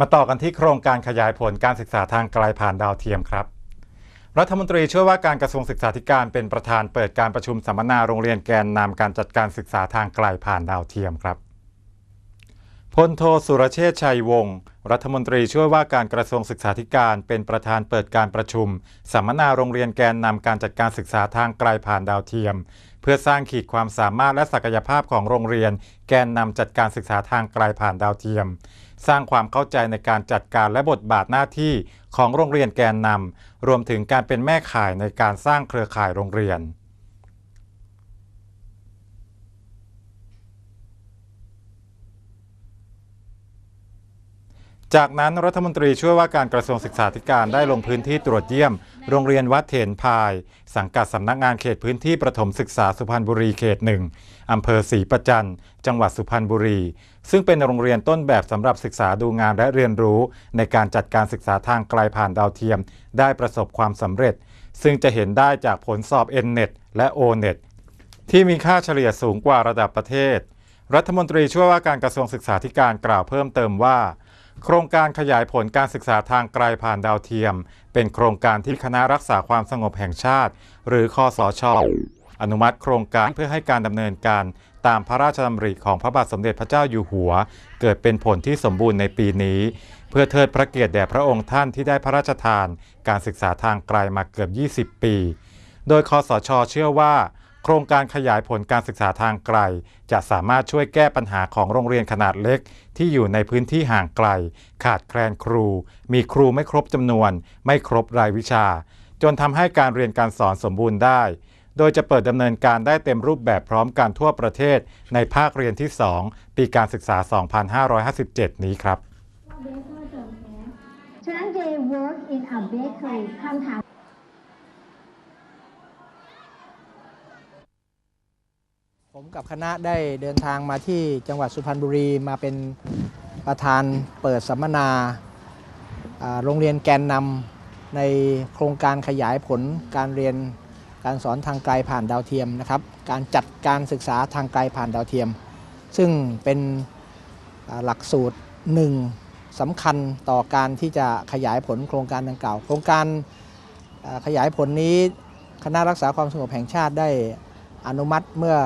มาต่อกันที่โครงการขยายผลการศึกษาทางไกลผ่านดาวเทียมครับ รัฐมนตรีช่วยว่าการกระทรวงศึกษาธิการเป็นประธานเปิดการประชุมสัมมนาโรงเรียนแกนนำการจัดการศึกษาทางไกลผ่านดาวเทียมครับพลโทสุรเชษชัยวงศ์รัฐมนตรีช่วยว่าการกระทรวงศึกษาธิการเป็นประธานเปิดการประชุม สัมมนาโรงเรียนแกนนำการจัดการศึกษาทางไกลผ่านดาวเทียม เพื่อสร้างขีดความสามารถและศักยภาพของโรงเรียน แกนนำจัดการศึกษาทางไกลผ่านดาวเทียม สร้างความเข้าใจในการจัดการและบทบาทหน้าที่ของโรงเรียนแกนนำรวมถึงการเป็นแม่ข่ายในการสร้างเครือข่ายโรงเรียน จากนั้นรัฐมนตรีช่วยว่าการกระทรวงศึกษาธิการได้ลงพื้นที่ตรวจเยี่ยม โรงเรียนวัดเถนพาย สังกัดสำนักงานเขตพื้นที่ประถมศึกษาสุพรรณบุรีเขตหนึ่งอำเภอศรีประจันจังหวัดสุพรรณบุรี ซึ่งเป็นโรงเรียนต้นแบบสำหรับศึกษาดูงานและเรียนรู้ ในการจัดการศึกษาทางไกลผ่านดาวเทียม ได้ประสบความสำเร็จ ซึ่งจะเห็นได้จากผลสอบ N-NET และ O-NET ที่มีค่าเฉลี่ยสูงกว่าระดับประเทศ รัฐมนตรีช่วยว่าการกระทรวงศึกษาธิการกล่าวเพิ่มเติมว่า โครงการขยายผลการศึกษาทางไกลผ่านดาวเทียม เป็นโครงการที่คณะรักษาความสงบแห่งชาติ หรือคอสชอนุมัติโครงการเพื่อให้การดำเนินการตามพระราชดำริของพระบาทสมเด็จพระเจ้าอยู่หัว เกิดเป็นผลที่สมบูรณ์ในปีนี้ เพื่อเทิดพระเกียรติแด่พระองค์ท่านที่ได้พระราชทาน การศึกษาทางไกลมาเกือบ 20 ปี โดยคอสชเชื่อว่า โครงการขยายผลการศึกษาทางไกล จะสามารถช่วยแก้ปัญหาของโรงเรียนขนาดเล็ก ที่อยู่ในพื้นที่ห่างไกล ขาดแคลนครู มีครูไม่ครบจำนวน ไม่ครบรายวิชา จนทำให้การเรียนการสอนสมบูรณ์ได้ โดยจะเปิดดำเนินการได้เต็มรูปแบบพร้อมกันทั่วประเทศ ในภาคเรียนที่ 2 ปีการศึกษา 2557 นี้ครับฉะนั้น they work in a bakery คำถาม ผมกับคณะได้เดินทางมาที่จังหวัดสุพรรณบุรีมาเป็นประธานเปิดสัมมนาโรงเรียนแกนนำในโครงการขยายผลการเรียนการสอนทางไกลผ่านดาวเทียมนะครับ การจัดการศึกษาทางไกลผ่านดาวเทียม ซึ่งเป็นหลักสูตรหนึ่งสำคัญต่อการที่จะขยายผลโครงการดังกล่าว โครงการขยายผลนี้คณะรักษาความสงบแห่งชาติได้อนุมัติเมื่อ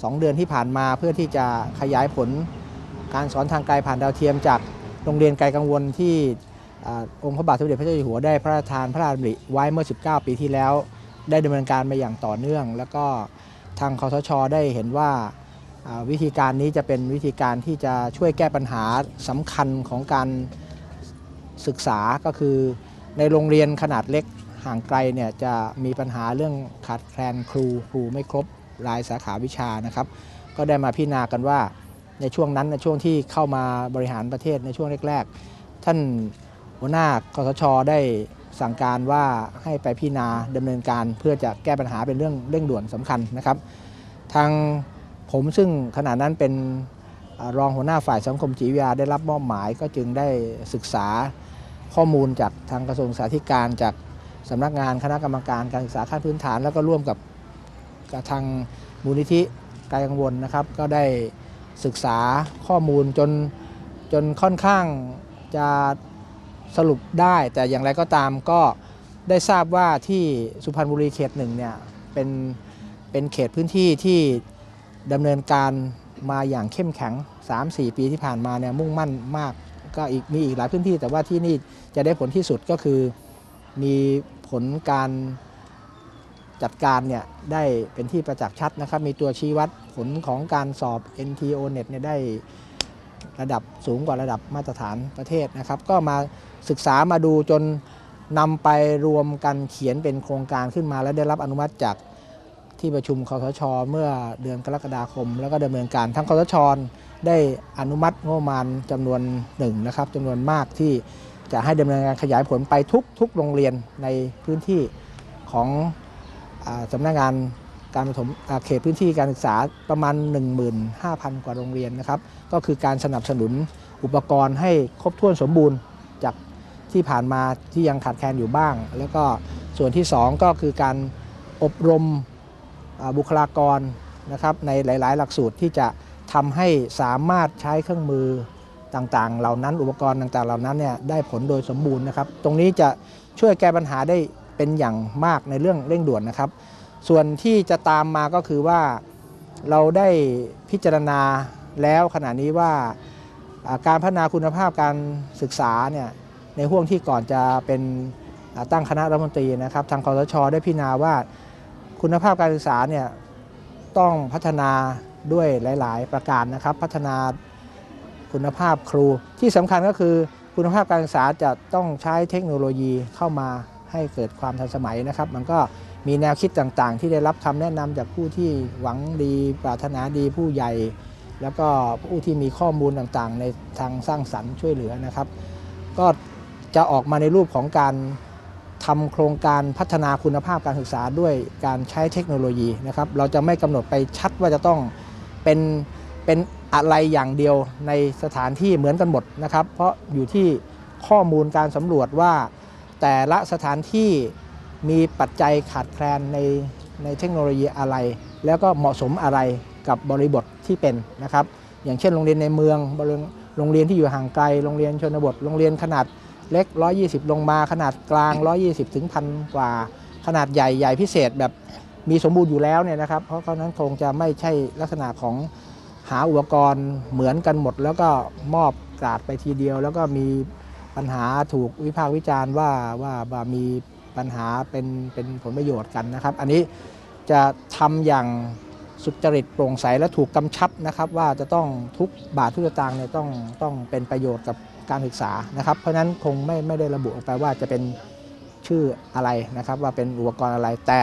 2 เดือนที่ผ่านมาเพื่อที่จะขยายผลการสอนทางไกลผ่านดาวเทียม จากโรงเรียนไกลกังวลที่อองค์พระบาทสมเด็จพระเจ้าอยู่หัวได้พระราชทานพระราชดำริไว้เมื่อ 19 ปีที่แล้ว ได้ดำเนินการมาอย่างต่อเนื่อง แล้วก็ทางคอสช ได้เห็นว่าวิธีการนี้จะเป็นวิธีการที่จะช่วยแก้ปัญหาสำคัญของการศึกษาก็คือในโรงเรียนขนาดเล็กห่างไกลเนี่ยจะมีปัญหาเรื่องขาดแคลนครูครูไม่ครบ รายสาขาวิชานะครับ ก็ได้มาพิจารณากันว่าในช่วงนั้นในช่วงที่เข้ามาบริหารประเทศในช่วงแรกๆ ท่านหัวหน้าคอสชได้สั่งการว่าให้ไปพิจารณาดำเนินการเพื่อจะแก้ปัญหาเป็นเรื่องเร่งด่วนสำคัญนะครับ ทางผมซึ่งขณะนั้นเป็นรองหัวหน้าฝ่ายสังคมจิตวิทยาได้รับมอบหมายก็จึงได้ศึกษาข้อมูลจากทางกระทรวงสาธิการจากสำนักงานคณะกรรมการการศึกษาขั้นพื้นฐาน แล้วก็ร่วมกับ กับทางมูลนิธิไกลกังวลนะครับ ก็ได้ศึกษาข้อมูลจนจนค่อนข้างจะสรุปได้ แต่อย่างไรก็ตามก็ได้ทราบว่าที่สุพรรณบุรีเขตหนึ่งเนี่ยเป็นเป็นเขตพื้นที่ที่ดำเนินการมาอย่างเข้มแข็ง 3-4 ปีที่ผ่านมาเนี่ยมุ่งมั่นมาก ก็อีกมีอีกหลายพื้นที่ แต่ว่าที่นี่จะได้ผลที่สุดก็คือมีผลการ จัดการเนี่ยได้เป็นที่ประจักษ์ชัดนะครับ มีตัวชี้วัดผลของการสอบ NTO Net เนี่ยได้ระดับสูงกว่าระดับมาตรฐานประเทศนะครับ ก็มาศึกษามาดูจนนำไปรวมกันเขียนเป็นโครงการขึ้นมา และได้รับอนุมัติจากที่ประชุมคอสช เมื่อเดือนกรกฎาคม แล้วก็ดำเนินการทั้งคอสช ได้อนุมัติงบประมาณจำนวนหนึ่งนะครับจำนวนมากที่จะให้ดำเนินการขยายผลไปทุกทุกโรงเรียนในพื้นที่ของ สำนักงานการประถมเขตพื้นที่การศึกษาประมาณ 15,000 กว่าโรงเรียนนะครับ ก็คือการสนับสนุนอุปกรณ์ให้ครบถ้วนสมบูรณ์จากที่ผ่านมาที่ยังขาดแคลนอยู่บ้าง แล้วก็ส่วนที่ 2 ก็คือการอบรมบุคลากรนะครับในหลาย ๆ หลักสูตรที่จะทำให้สามารถใช้เครื่องมือต่าง ๆ เหล่านั้นอุปกรณ์ต่าง ๆ เหล่านั้นเนี่ยได้ผลโดยสมบูรณ์นะครับ ตรงนี้จะช่วยแก้ปัญหาได้ เป็นอย่างมากในเรื่องเร่งด่วนนะครับ ส่วนที่จะตามมาก็คือว่าเราได้พิจารณาแล้วขณะนี้ว่าการพัฒนาคุณภาพการศึกษาเนี่ยในห่วงที่ก่อนจะเป็นตั้งคณะรัฐมนตรีนะครับ ทางคอสชได้พิจารณาว่าคุณภาพการศึกษาเนี่ยต้องพัฒนาด้วยหลาย ๆ ประการนะครับ พัฒนาคุณภาพครูที่สำคัญก็คือคุณภาพการศึกษาจะต้องใช้เทคโนโลยีเข้ามา ให้เกิดความทันสมัยนะครับ มันก็มีแนวคิดต่างๆ ที่ได้รับคำแนะนำจากผู้ที่หวังดีปรารถนาดีผู้ใหญ่ แล้วก็ผู้ที่มีข้อมูลต่างๆ ในทางสร้างสรรค์ช่วยเหลือนะครับ ก็จะออกมาในรูปของการทำโครงการพัฒนาคุณภาพการศึกษาด้วยการใช้เทคโนโลยีนะครับ เราจะไม่กำหนดไปชัดว่าจะต้องเป็นเป็นอะไรอย่างเดียวในสถานที่เหมือนกันหมดนะครับ เพราะอยู่ที่ข้อมูลการสำรวจว่า แต่ละสถานที่มีปัจจัยขาดแคลนในในเทคโนโลยีอะไร แล้วก็เหมาะสมอะไรกับบริบทที่เป็นนะครับ อย่างเช่นโรงเรียนในเมืองโรงเรียนที่อยู่ห่างไกล โรงเรียนชนบท โรงเรียนขนาดเล็ก 120 ลงมาขนาดกลาง 120 ถึงพันกว่า ขนาดใหญ่ใหญ่พิเศษแบบมีสมบูรณ์อยู่แล้วเนี่ยนะครับ เพราะเพราะฉะนั้นคงจะไม่ใช่ลักษณะของหาอุปกรณ์เหมือนกันหมด แล้วก็มอบกราดไปทีเดียว แล้วก็มี ปัญหาถูกวิพากษ์วิจารณ์ว่าว่าว่ามีปัญหาเป็นเป็นผลประโยชน์กันนะครับ อันนี้จะทำอย่างสุจริตโปร่งใสและถูกกำชับนะครับว่าจะต้องทุกบาททุกสตางค์เนี่ยต้องต้องเป็นประโยชน์กับการศึกษานะครับ เพราะฉะนั้นคงไม่ไม่ได้ระบุออกไปว่าจะเป็นชื่ออะไรนะครับ ว่าเป็นอุปกรณ์อะไรแต่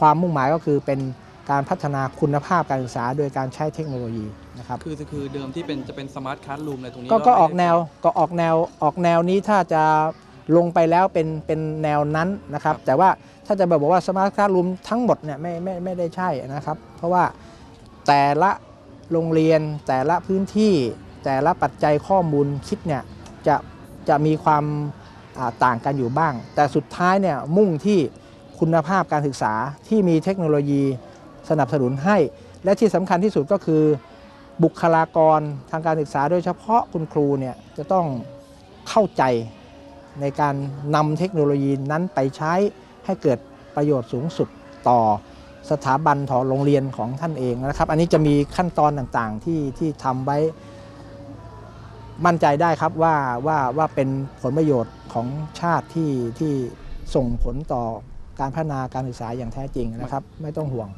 ความมุ่งหมายก็คือเป็น การพัฒนาคุณภาพการศึกษาโดยการใช้เทคโนโลยีนะครับคือคือเดิมที่เป็นจะเป็นสมาร์ทคลาสรูมอะไรตรงนี้ก็เราก็ไม่ออกได้แนวก็ออกแนวออกแนวนี้ถ้าจะลงไปแล้วเป็นเป็นแนวนั้นนะครับ แต่ว่าถ้าจะแบบบอกว่าสมาร์ทคลาสรูมทั้งหมดเนี่ยไม่ไม่ไม่ได้ใช่นะครับ เพราะว่าแต่ละโรงเรียนแต่ละพื้นที่แต่ละปัจจัยข้อมูลคิดเนี่ยจะจะมีความอ่าต่างกันอยู่บ้าง แต่สุดท้ายเนี่ยมุ่งที่คุณภาพการศึกษาที่มีเทคโนโลยี สนับสนุนให้ และที่สำคัญที่สุดก็คือ บุคลากรทางการศึกษา โดยเฉพาะคุณครูเนี่ยจะต้องเข้าใจในการนำเทคโนโลยีนั้นไปใช้ให้เกิดประโยชน์สูงสุดต่อสถาบันต่อโรงเรียนของท่านเองนะครับ อันนี้จะมีขั้นตอนต่างๆที่ที่ทำไว้มั่นใจได้ครับว่าว่าว่าเป็นผลประโยชน์ของชาติที่ที่ส่งผลต่อการพัฒนาการศึกษาอย่างแท้จริงนะครับ ไม่ต้องห่วง